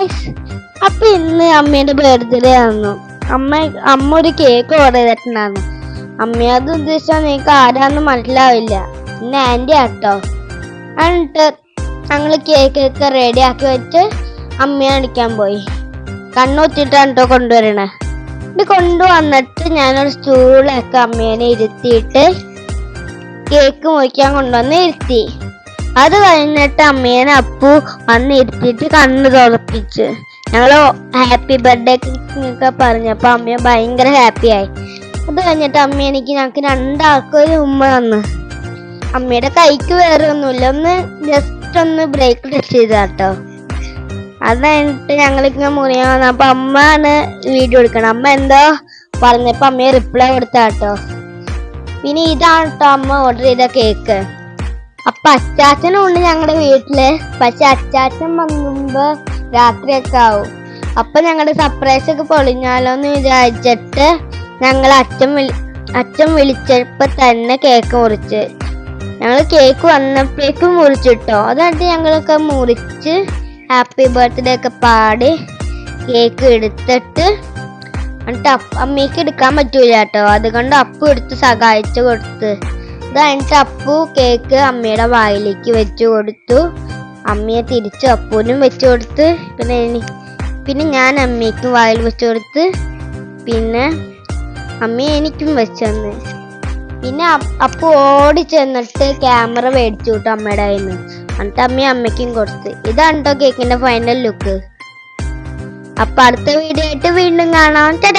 Guys അപ്പൊ ഇന്ന് അമ്മയുടെ ബർത്ത്ഡേ ആയിരുന്നു. അമ്മ അമ്മ ഒരു കേക്ക് ഓർഡർ ചെയ്തിട്ടുണ്ടായിരുന്നു. അമ്മയത് ഉദ്ദേശിച്ചാൽ നിങ്ങൾക്ക് ആരാന്ന് മനസ്സിലാവില്ല. ഇന്ന് ആന്റി ആട്ടോ. എന്നിട്ട് ഞങ്ങൾ കേക്ക് ഒക്കെ റെഡി ആക്കി വെച്ച് അമ്മയെ അടിക്കാൻ പോയി. കണ്ണൊത്തിട്ടാണ് കേട്ടോ കൊണ്ടുവരണേ. ഇത് കൊണ്ടുവന്നിട്ട് ഞാനൊരു സ്റ്റൂളൊക്കെ അമ്മേനെ ഇരുത്തിയിട്ട് കേക്ക് മുറിക്കാൻ കൊണ്ടുവന്ന് ഇരുത്തി. അത് കഴിഞ്ഞിട്ട് അമ്മേനെ അപ്പു വന്നിരുത്തിട്ട് കണ്ണ് തുറപ്പിച്ച്. ഞങ്ങൾ ഹാപ്പി ബർത്ത്ഡേ ഒക്കെ പറഞ്ഞപ്പോ അമ്മ ഭയങ്കര ഹാപ്പി ആയി. അത് കഴിഞ്ഞിട്ട് അമ്മ എനിക്ക് ഞങ്ങൾക്ക് രണ്ടാൾക്കും ഉമ്മ തന്നു. അമ്മയുടെ കൈക്ക് വേറെ ഒന്നുമില്ല. ഒന്ന് ജസ്റ്റ് ഒന്ന് ബ്രേക്ക് ടച്ച് ചെയ്താട്ടോ. അത് കഴിഞ്ഞിട്ട് ഞങ്ങളിങ്ങനെ മുറിയാൻ അമ്മ ആണ് വീഡിയോ എടുക്കണം അമ്മ എന്തോ പറഞ്ഞപ്പോ അമ്മയെ റിപ്ലൈ കൊടുത്താട്ടോ. പിന്നെ ഇതാണ് കേട്ടോ അമ്മ ഓർഡർ ചെയ്ത കേക്ക് അപ്പൊ അച്ചാച്ചനും ഉണ്ട് ഞങ്ങളുടെ വീട്ടിൽ. പക്ഷെ അച്ചാച്ചൻ വന്നുമ്പോ രാത്രിയൊക്കെ ആവും. അപ്പൊ ഞങ്ങളുടെ സർപ്രൈസ് ഒക്കെ പൊളിഞ്ഞാലോ എന്ന് വിചാരിച്ചിട്ട് ഞങ്ങൾ അച്ഛൻ വിളി അച്ഛൻ വിളിച്ചപ്പോ തന്നെ കേക്ക് മുറിച്ച്. ഞങ്ങൾ കേക്ക് വന്നപ്പോഴേക്കും മുറിച്ചിട്ടോ. അതായിട്ട് ഞങ്ങളൊക്കെ മുറിച്ച് ഹാപ്പി ബർത്ത്ഡേ ഒക്കെ പാടി കേക്ക് എടുത്തിട്ട് എന്നിട്ട് അമ്മയ്ക്ക് എടുക്കാൻ പറ്റൂല കേട്ടോ. അതുകൊണ്ട് അപ്പു എടുത്ത് സഹായിച്ചു കൊടുത്ത്. ഇത് കഴിഞ്ഞിട്ട് അപ്പു കേക്ക് അമ്മയുടെ വായിലേക്ക് വെച്ചു കൊടുത്തു. അമ്മയെ തിരിച്ചു അപ്പൂനും വെച്ചു കൊടുത്ത്. പിന്നെ പിന്നെ ഞാൻ അമ്മയ്ക്കും വായിൽ വെച്ചു കൊടുത്ത്. പിന്നെ അമ്മ എനിക്കും വെച്ചു തന്ന്. പിന്നെ അപ്പു ഓടി ചെന്നിട്ട് ക്യാമറ മേടിച്ചു വിട്ടു അമ്മയുടെ കയ്യിൽ നിന്ന്. എന്നിട്ട് അമ്മ അമ്മയ്ക്കും കൊടുത്ത്. ഇതാണ് കേട്ടോ കേക്കിന്റെ ഫൈനൽ ലുക്ക് അപ്പൊ അടുത്ത വീഡിയോ ആയിട്ട് വീണ്ടും കാണാം. ടാ